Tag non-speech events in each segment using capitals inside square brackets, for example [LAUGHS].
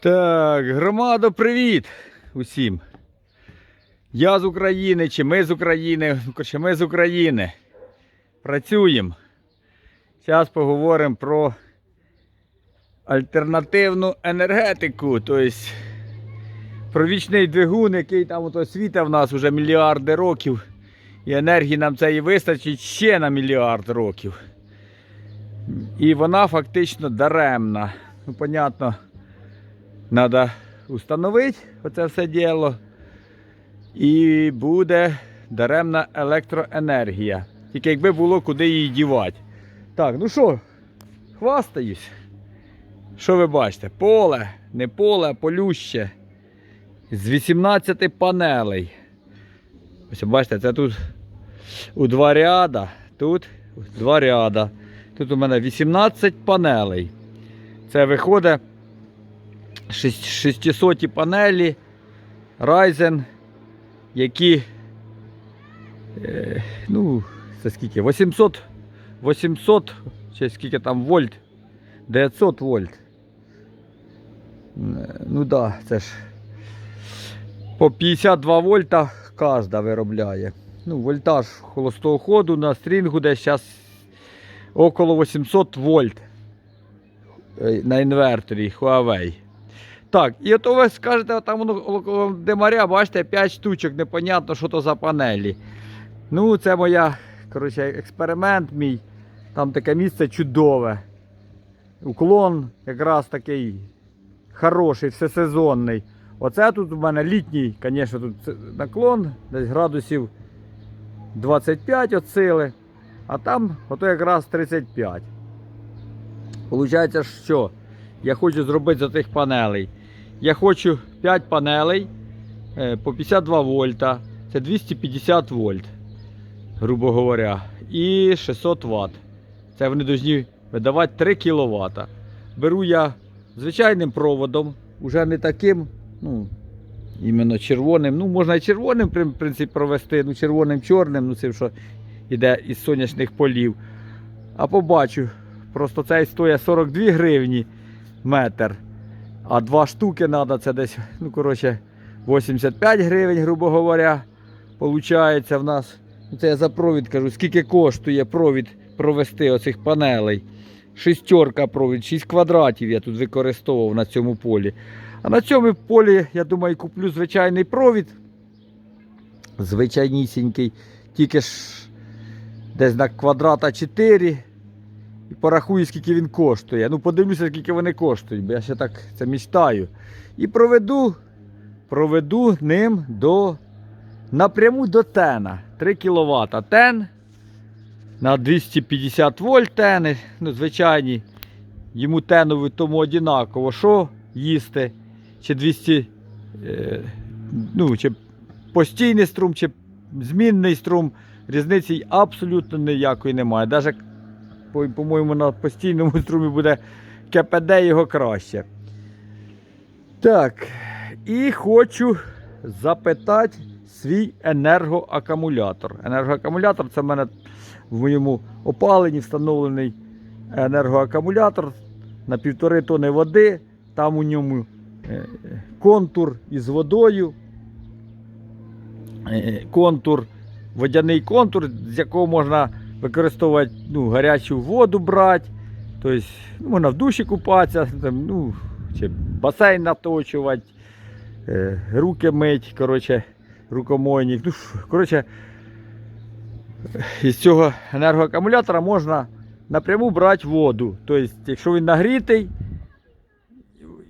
Так, громадо, привіт усім. Я з України, чи ми з України, коротше, ми з України. Працюємо. Зараз поговоримо про альтернативну енергетику, тобто про вічний двигун, який там ото світа в нас вже мільярди років. І енергії нам цієї вистачить ще на мільярд років. І вона фактично даремна. Ну, понятно, треба встановити оце все діло. І буде даремна електроенергія. Тільки якби було куди її дівати. Так, ну що, хвастаюсь. Що ви бачите? Поле, не поле, а полюще. З 18 панелей. Ось бачите, це тут у два ряда. Тут два ряда. Тут у мене 18 панелей. Це виходить 600 панелі Ryzen, які, е, ну, це скільки? 800, 800, чи скільки там вольт, 900 вольт. Е, Ну так, да, це ж по 52 вольта кожна виробляє. Ну, вольтаж холостого ходу на стрінгу десь зараз около 800 вольт е, на інверторі Huawei. Так, і от ви скажете, там воно около демаря, бачите, 5 штучок, непонятно, що то за панелі. Ну, це моя, коротше, експеримент мій. Там таке місце чудове. Уклон якраз такий хороший, всесезонний. Оце тут у мене літній, звісно, тут наклон, десь градусів 25 от сили, а там ото якраз 35. Получається, що я хочу зробити за тих панелей. Я хочу 5 панелей е, по 52 вольта. Це 250 вольт, грубо говоря. І 600 Вт. Це вони повинні видавати 3 кВт. Беру я звичайним проводом, уже не таким, ну, іменно червоним. Ну, можна і червоним, в принципі, провести, ну, червоним чорним, ну, цим, що йде із сонячних полів. А побачу, просто цей стоїть 42 гривні метр. А два штуки треба, це десь, ну, коротше, 85 гривень, грубо говоря, получається в нас. Ну, Це я за провід кажу, скільки коштує провід провести оцих панелей. Шістерка провід, 6 квадратів я тут використовував на цьому полі. А на цьому полі, я думаю, куплю звичайний провід. Звичайнісінький, тільки ж десь на квадрата 4. І порахую, скільки він коштує. Ну, подивлюся, скільки вони коштують, бо я ще так це мечтаю. І проведу, проведу ним до напряму до тена. 3 кВт. Тен на 250 вольт тени. Ну, звичайні. Йому тенові тому однаково, що їсти. Чи 200, е, ну, чи постійний струм, чи змінний струм. Різниці абсолютно ніякої немає. Навіть по-моєму, на постійному [LAUGHS] струмі буде КПД його краще. Так, і хочу запитати свій енергоакумулятор. Енергоакумулятор це в мене в моєму опаленні встановлений енергоакумулятор на півтори тони води. Там у ньому е, контур із водою. Е, Контур, водяний контур, з якого можна використовувати ну, гарячу воду брати. Тобто, ну, можна в душі купатися, там, ну, чи басейн наточувати, е, руки мить, коротше, рукомойник. Ну, коротше, із цього енергоакумулятора можна напряму брати воду. Тобто, якщо він нагрітий,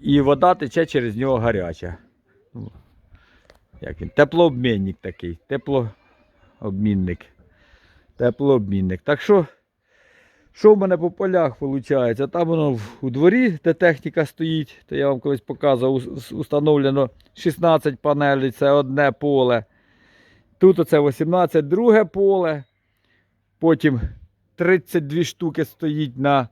і вода тече через нього гаряча. Ну, Як він? Теплообмінник такий, теплообмінник. Теплообмінник. Так що, що в мене по полях виходить? Там воно у дворі, де техніка стоїть, то я вам колись показував, установлено 16 панелей, це одне поле. Тут оце 18 друге поле. Потім 32 штуки стоїть на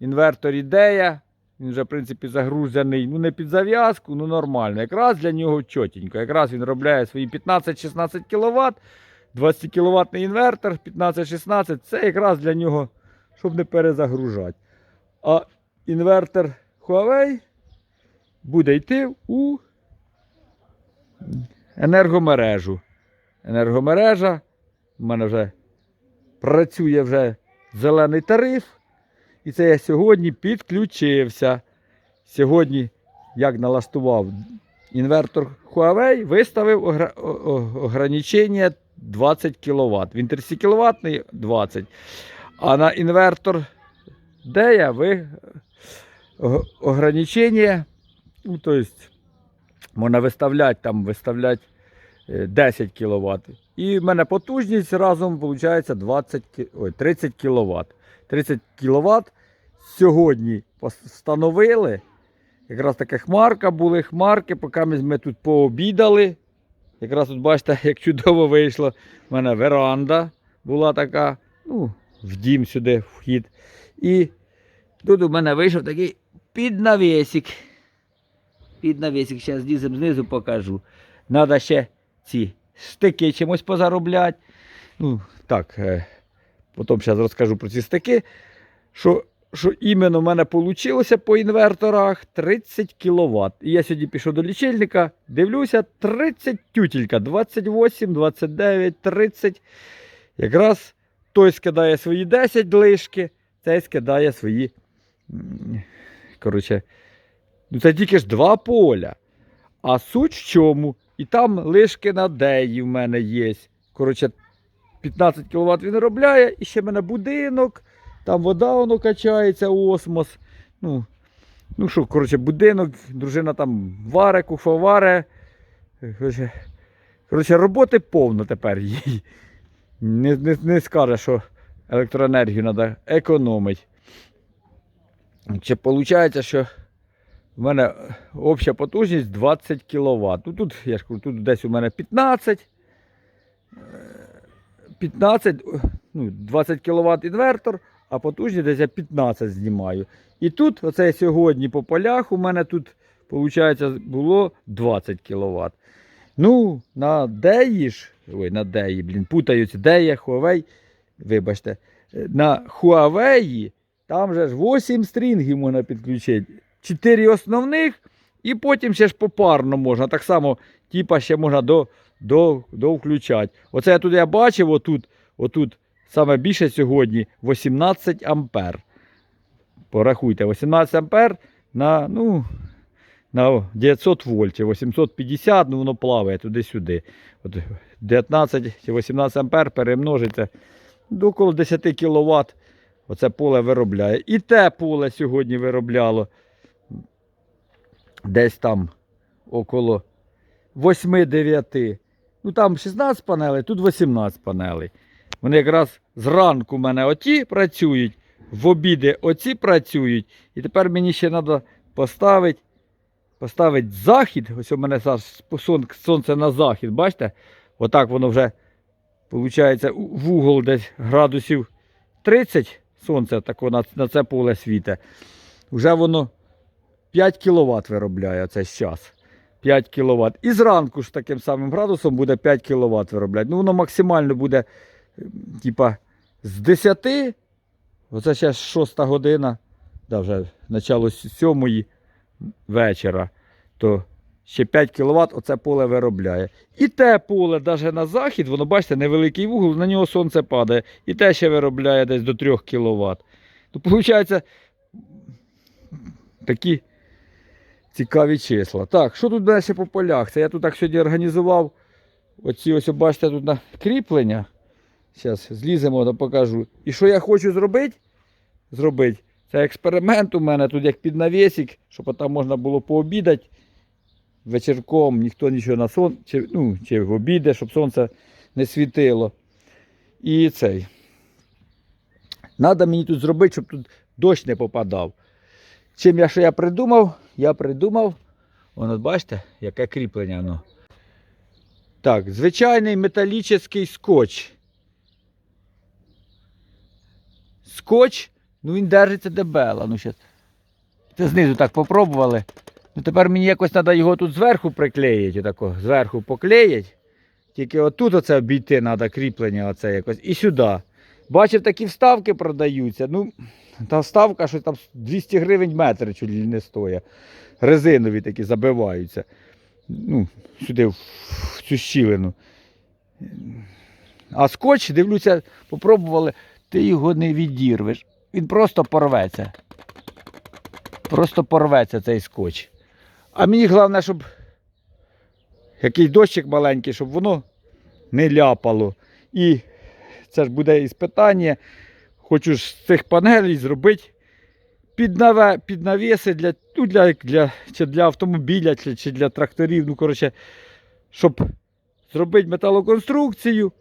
інверторі Дея. Він вже, в принципі, загружений. Ну, не під зав'язку, ну нормально. Якраз для нього чотенько. Якраз він робляє свої 15-16 кВт. 20 кВт інвертор, 15-16, це якраз для нього, щоб не перезагружати. А інвертор Huawei буде йти у енергомережу. Енергомережа. У мене вже працює вже зелений тариф. І це я сьогодні підключився. Сьогодні, як налаштував інвертор Huawei, виставив ограничення 20 кВт. В інтерсі кіловатний 20. А на інвертор Дея ви ограничення, ну, то есть, можна виставляти там, виставляти е, 10 кВт. І в мене потужність разом виходить 20, ой, 30 кВт. 30 кВт сьогодні встановили. Якраз така хмарка були, хмарки, поки ми тут пообідали. Якраз тут бачите, [LAUGHS] як чудово вийшло. У мене веранда була така, ну, в дім сюди вхід. І тут у мене вийшов такий піднавісик. Піднавісик, зараз злізем знизу покажу. Треба ще ці стики чимось позаробляти. Ну, так, е, потім зараз розкажу про ці стики. Що, що іменно в мене вийшло по інверторах 30 кВт. І я сьогодні пішов до лічильника, дивлюся, 30 тютілька, 28, 29, 30. Якраз той скидає свої 10 лишки, цей скидає свої. Коротше, ну це тільки ж два поля. А суть в чому? І там лишки на деї в мене є. Коротше, 15 кВт він робляє, і ще в мене будинок, там вода воно качається, осмос. Ну, ну що, коротше, будинок, дружина там варе, куфоваре. Коротше, коротше, роботи повно тепер їй. Не, не, не скаже, що електроенергію треба економити. Чи виходить, що в мене обща потужність 20 кВт. Ну, тут, я ж кажу, тут десь у мене 15. е, 15, ну, 20 кВт інвертор, а потужність десь я 15 знімаю. І тут, оце сьогодні по полях, у мене тут, виходить, було 20 кВт. Ну, на Деї ж, ой, на Деї, блін, путаються, Дея, Huawei, вибачте, на Huawei там же ж 8 стрінгів можна підключити. 4 основних, і потім ще ж попарно можна. Так само, типа, ще можна до, до, до. Оце я тут я бачив, отут, отут саме більше сьогодні 18 ампер. Порахуйте, 18 ампер на, ну, на 900 вольтів, 850, ну воно плаває туди-сюди. 19 чи 18 ампер перемножиться до около 10 кВт. Оце поле виробляє. І те поле сьогодні виробляло десь там около 8-9. Ну там 16 панелей, тут 18 панелей. Вони якраз зранку в мене оті працюють, в обіди оці працюють. І тепер мені ще треба поставити поставити захід. Ось у мене сонце на захід, бачите? Отак воно вже, виходить, в угол десь градусів 30 сонце тако на, на це поле світе. Вже воно 5 кВт виробляє цей час. 5 кВт. І зранку ж таким самим градусом буде 5 кВт виробляти. Ну, воно максимально буде, типа, з 10, оце зараз 6 година, да, вже начало 7 вечора, то ще 5 кВт оце поле виробляє. І те поле, навіть на захід, воно, бачите, невеликий вугол, на нього сонце падає. І те ще виробляє десь до 3 кВт. То виходить, такі цікаві числа. Так, що тут далі по полях? Це я тут так сьогодні організував. Оці ось, бачите, тут на кріплення. Зараз зліземо, то покажу. І що я хочу зробити? Зробити. Це експеримент у мене тут як під навісик, щоб там можна було пообідати вечірком, ніхто нічого на сон, ну, чи в обіди, щоб сонце не світило. І цей. Треба мені тут зробити, щоб тут дощ не попадав. Чим я що я придумав? Я придумав. Воно, бачите, яке кріплення воно. Так, звичайний металічний скотч. Скотч, ну він держиться дебело. Ну, щас. Це знизу так попробували. Ну тепер мені якось треба його тут зверху приклеїти, отако, зверху поклеїти. Тільки отут оце обійти треба кріплення оце якось. І сюди. Бачив, такі вставки продаються. Ну, та вставка, що там 200 гривень метр чуть не стоїть. Резинові такі забиваються. Ну, сюди, в цю щілину. А скотч, дивлюся, попробували, ти його не відірвеш. Він просто порветься. Просто порветься цей скотч. А мені головне, щоб якийсь дощик маленький, щоб воно не ляпало. І це ж буде і питання. Хочу з цих панелей зробити під, наве, навіси для, ну, для, для, чи для автомобіля, чи, чи для тракторів. Ну, коротше, щоб зробити металоконструкцію,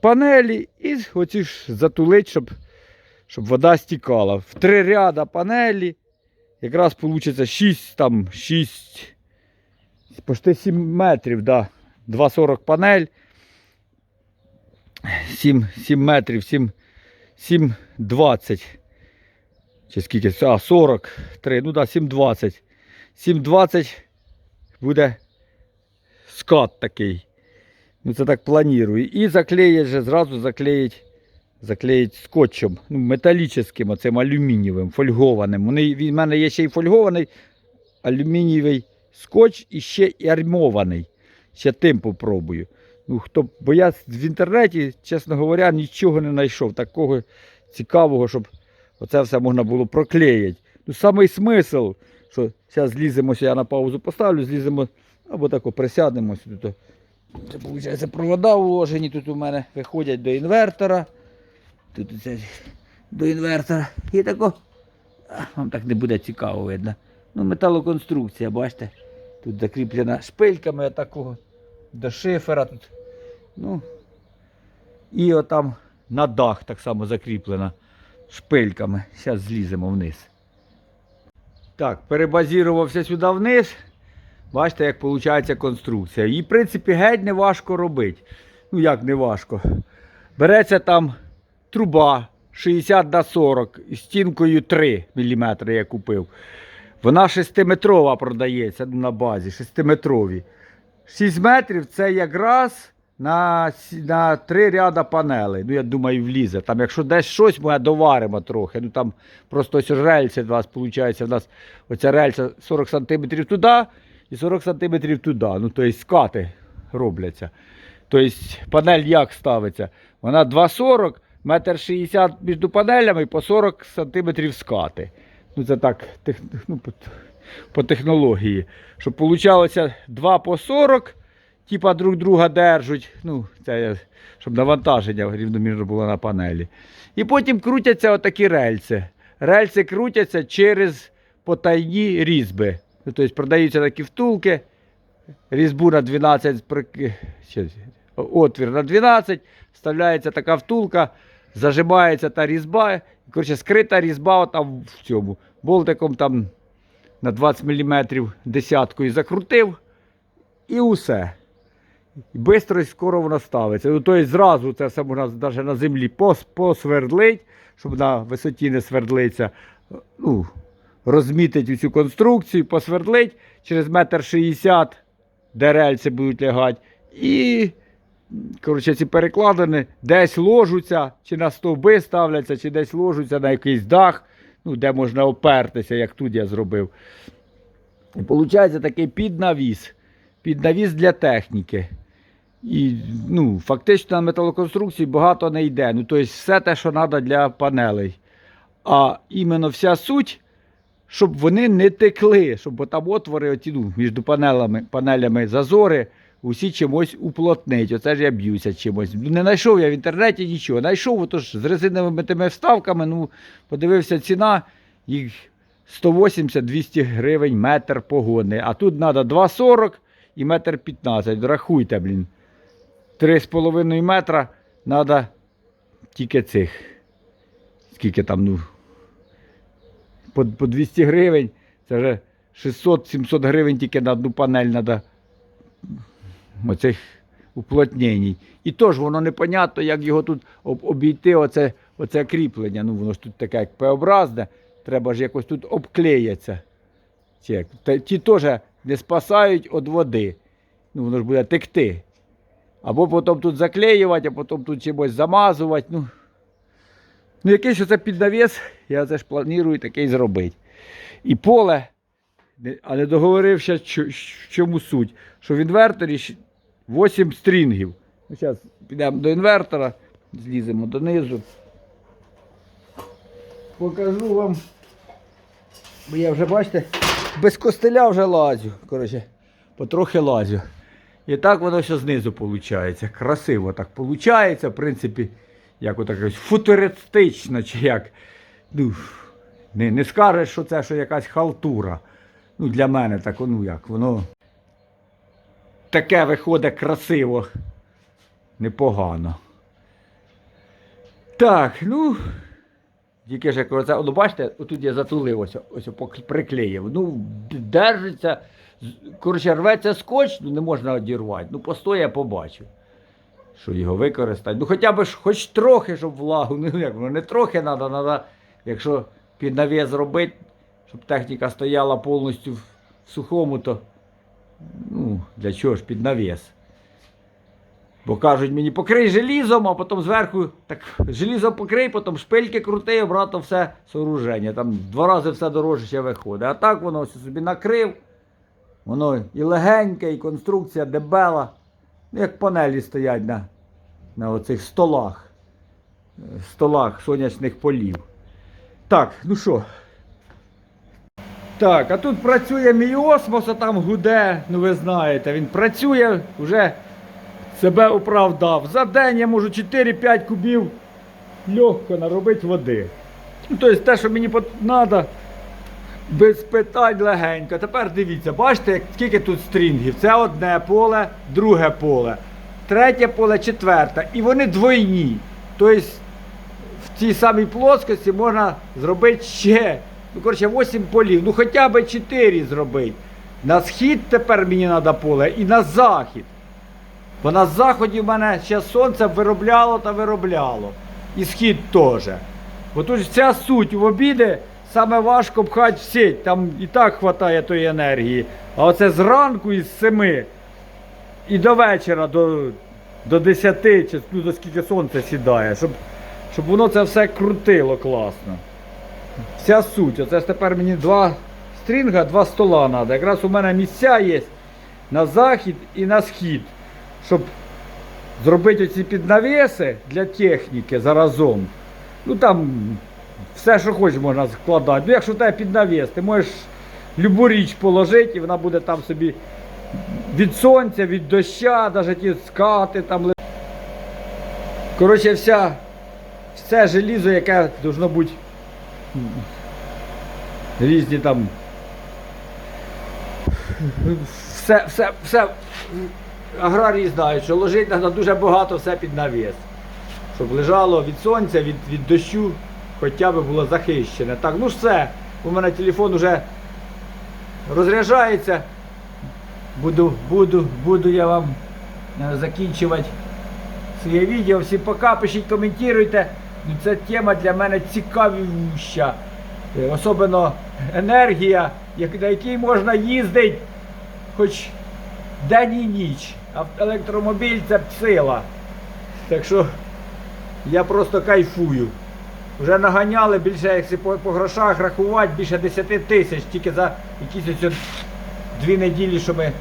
панелі і оці ж затулити, щоб, щоб вода стікала. В три ряда панелі. Якраз вийде 6, там 6, почти 7 метрів, да. 2,40 панель. 7, 7 метрів, 7, 7, 20. Чи скільки? А, 43, ну да, 7,20. 7,20 буде скат такий. Ну це так планую. І заклеїть же, зразу заклеїть, заклеїть скотчем, ну, металічним, оцим алюмінієвим, фольгованим. Вони, в мене є ще й фольгований алюмінієвий скотч і ще і армований. Ще тим попробую. Ну, хто, бо я в інтернеті, чесно говоря, нічого не знайшов такого цікавого, щоб оце все можна було проклеїти. Ну, самий смисл, що зараз зліземося, я на паузу поставлю, зліземо, або тако присядемо сюди. Це виходить провода уложені, тут у мене виходять до інвертора. Тут це до інвертора. І тако. Вам так не буде цікаво видно. Ну, металоконструкція, бачите? Тут закріплена шпильками такого до шифера тут. Ну, і отам на дах так само закріплена шпильками. Зараз зліземо вниз. Так, перебазірувався сюди вниз. Бачите, як виходить конструкція. Її, в принципі, геть не важко робити. Ну як не важко. Береться там труба 60 на 40 із стінкою 3 мм я купив. Вона 6-метрова продається на базі, 6-метрові. 6 метрів це якраз на, на 3 ряда панелей. Ну, я думаю, влізе. Там, якщо десь щось, ми доваримо трохи. Ну там просто ось рельси у вас виходить, у нас оця рельса 40 см туди і 40 см туди. Ну, тобто скати робляться. Тобто панель як ставиться? Вона 2,40, метр 60 між панелями і по 40 см скати. Ну, це так, тех, ну, по, по технології. Щоб получалося 2 по 40, типа друг друга держать. Ну, це щоб навантаження рівномірно було на панелі. І потім крутяться отакі рельси. Рельси крутяться через потайні різьби. Тобто продаються такі втулки, різьбу на 12, прик- отвір на 12, вставляється така втулка, зажимається та різьба. Коротше, скрита різьба там в цьому. Болтиком там на 20 мм десяткою закрутив і усе. Швидко і скоро воно ставиться. Ну, тобто зразу це все можна навіть на землі пос, посвердлить, щоб на висоті не свердлиться. Ну, розмітить цю конструкцію, посвердлить через метр шістдесят, де будуть лягати. І коротше, ці перекладини десь ложуться, чи на стовби ставляться, чи десь ложуться на якийсь дах, ну, де можна опертися, як тут я зробив. І виходить такий піднавіс. Піднавіс для техніки. І ну, фактично на металоконструкції багато не йде. Ну, тобто все те, що треба для панелей. А іменно вся суть, щоб вони не текли, щоб там отвори оті, ну, між панелями, панелями зазори усі чимось уплотнить. Оце ж я б'юся чимось. Ну, Не знайшов я в інтернеті нічого. Знайшов отож, з резиновими тими вставками, ну, подивився ціна, їх 180-200 гривень метр погодний. А тут треба 2,40 і метр 15. Рахуйте, блін. 3,5 метра треба тільки цих. Скільки там, ну. По, по 200 гривень. Це вже 600-700 гривень тільки на одну панель треба оцих уплотнень. І то ж воно непонятно, як його тут обійти, оце, оце кріплення. Ну воно ж тут таке як П-образне, треба ж якось тут обклеїться. Та- ті теж не спасають від води. Ну воно ж буде текти. Або потім тут заклеювати, а потім тут чимось замазувати. Ну, ну якийсь оце піднавіс, я це ж планую такий зробити. І поле, а не договорився, в чому суть. Що в інверторі 8 стрінгів. Ну, зараз підемо до інвертора, зліземо донизу. Покажу вам. Бо я вже, бачите, без костеля вже лазю. Коротше, потрохи лазю. І так воно все знизу виходить. Красиво так виходить, в принципі, як отак футуристично, чи як. Ну, не, не скажеш, що це що якась халтура. Ну, для мене так, ну як, воно таке виходить красиво, непогано. Так, ну. Тільки ж оце, ну бачите, отут я затулив ось, приклеїв. Ну, держиться, коротше, рветься скотч, ну не можна одірвати. Ну, постоя побачу, що його використати. Ну хоча б хоч трохи, щоб влагу, [LAUGHS] ну як, ну не трохи треба, треба, якщо під навіс зробити, щоб техніка стояла повністю в сухому, то ну, для чого ж під навіс. Бо кажуть мені, покрий желізом, а потім зверху так желізом покрий, потім шпильки крути, і обратно все сооруження. Там два рази все дорожче ще виходить. А так воно собі накрив. Воно і легеньке, і конструкція дебела. Як панелі стоять на, на оцих столах. Столах сонячних полів. Так, ну що. Так, а тут працює мій осмос, а там гуде, ну ви знаєте, він працює вже себе оправдав. За день я можу 4-5 кубів легко наробити води. Ну, тобто те, що мені треба, без питань легенько. Тепер дивіться, бачите, скільки тут стрінгів. Це одне поле, друге поле, третє поле, четверте. І вони двойні. Тобто в цій самій плоскості можна зробити ще, ну, коротше, 8 полів, ну хоча б 4 зробити. На схід тепер мені треба поле і на захід. Бо на заході в мене ще сонце виробляло та виробляло. І схід теж. Тут вся суть в обіди саме важко пхати в сіть, там і так вистачає тої енергії. А оце зранку із 7 і до вечора, до, до 10, чи ну, до скільки сонце сідає, щоб, щоб воно це все крутило класно. Вся суть. Оце ж тепер мені два стрінга, два стола треба. Якраз у мене місця є на захід і на схід щоб зробити ці піднавіси для техніки заразом. Ну там все, що хочеш, можна складати. Ну, якщо тебе піднавіс, ти можеш любу річ положити, і вона буде там собі від сонця, від доща, навіть ті скати там. Коротше, вся, все желізо, яке должно бути різні там. Все, все, все аграрії знають, що ложить треба дуже багато все під навіс. Щоб лежало від сонця, від, від дощу, хоча б було захищене. Так, ну все. У мене телефон вже розряджається. Буду, буду, буду я вам е, закінчувати своє відео. Всім пока, пишіть, коментуйте. Ну, Ця тема для мене цікавіща. Е, Особливо енергія, на якій можна їздити хоч день і ніч. А електромобіль це сила. Так що я просто кайфую. Вже наганяли більше, якщо по, по грошах рахувати, більше 10 тисяч тільки за якісь ось дві неділі, що ми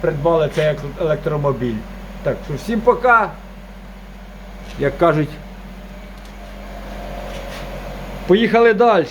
придбали цей електромобіль. Так що всім пока. Як кажуть. Поїхали далі.